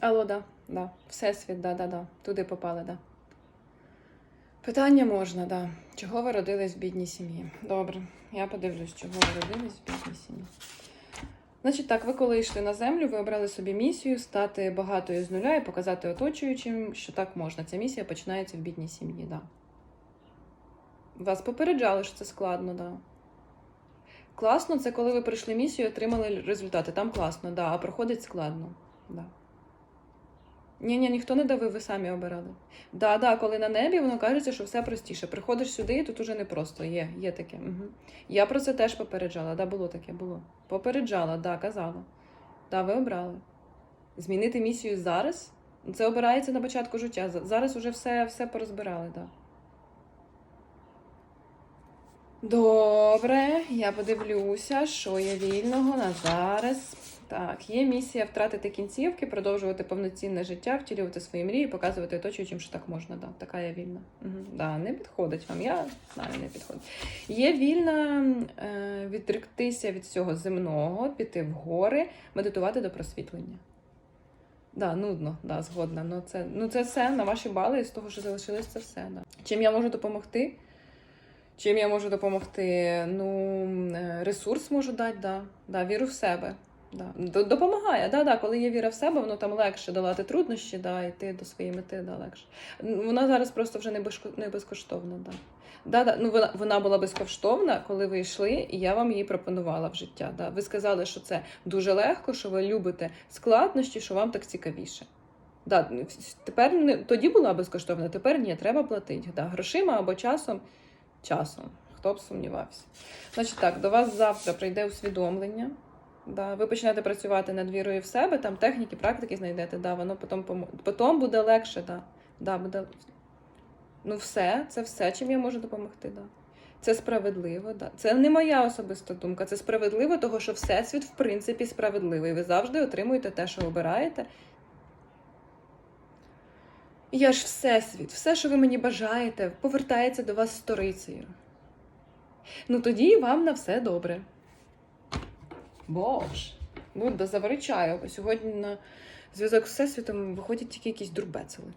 Алло, да, да. Всесвіт, да, да, да. Туди попали, да. Питання можна, да. Чого ви родились в бідній сім'ї? Добре, я подивлюсь, чого ви родились в бідній сім'ї. Значить, так, ви коли йшли на землю, ви обрали собі місію стати багатою з нуля і показати оточуючим, що так можна. Ця місія починається в бідній сім'ї, да. Вас попереджали, що це складно, да. Класно, це коли ви пройшли місію і отримали результати. Там класно, да, а проходить складно. Да. Ні, ні, ніхто не давив, ви самі обирали. Да, да, коли на небі, воно кажеться, що все простіше. Приходиш сюди, і тут уже не просто. Є, є таке. Угу. Я про це теж попереджала. Да, було таке, було. Попереджала, да, казала. Да, ви обрали. Змінити місію зараз. Це обирається на початку життя. Зараз уже все, все порозбирали, да. Добре, я подивлюся, що є вільного на зараз. Так, є місія втратити кінцівки, продовжувати повноцінне життя, втілювати свої мрії, показувати оточуючим, що так можна. Да, така я вільна. Угу. Да, не підходить вам. Я знаю, не підходить. Є вільна е, відректися від всього земного, піти в гори, медитувати до просвітлення. Да, нудно, да, згодна. Ну це, ну це все на ваші бали, з того, що залишилось, це все. Да. Чим я можу допомогти? Чим я можу допомогти? Ну, е, ресурс можу дати, да. Да, віру в себе. Да. Допомагає, да, да. Коли є віра в себе, воно там легше долати труднощі, да, йти до своєї мети, да, легше. Вона зараз просто вже не, безкоштовна, да. Да, да. Ну, вона, вона була безкоштовна, коли ви йшли, і я вам її пропонувала в життя. Да. Ви сказали, що це дуже легко, що ви любите складнощі, що вам так цікавіше. Да, тепер не, тоді була безкоштовна, тепер ні, треба платити. Да, грошима або часом. Часом. Хто б сумнівався. Значить так, до вас завтра прийде усвідомлення. Да, ви почнете працювати над вірою в себе, там техніки, практики знайдете, да, воно потім, потім буде легше, да. Да, буде... Ну, все, це все, чим я можу допомогти. Да. Це справедливо, да. Це не моя особиста думка, це справедливо, того що Всесвіт, в принципі, справедливий. Ви завжди отримуєте те, що обираєте. Я ж Всесвіт, все, що ви мені бажаєте, повертається до вас сторицею. Ну тоді вам на все добре. Бож. Будда, завари сьогодні на зв'язок з Всесвітом виходять тільки якісь дурбецели.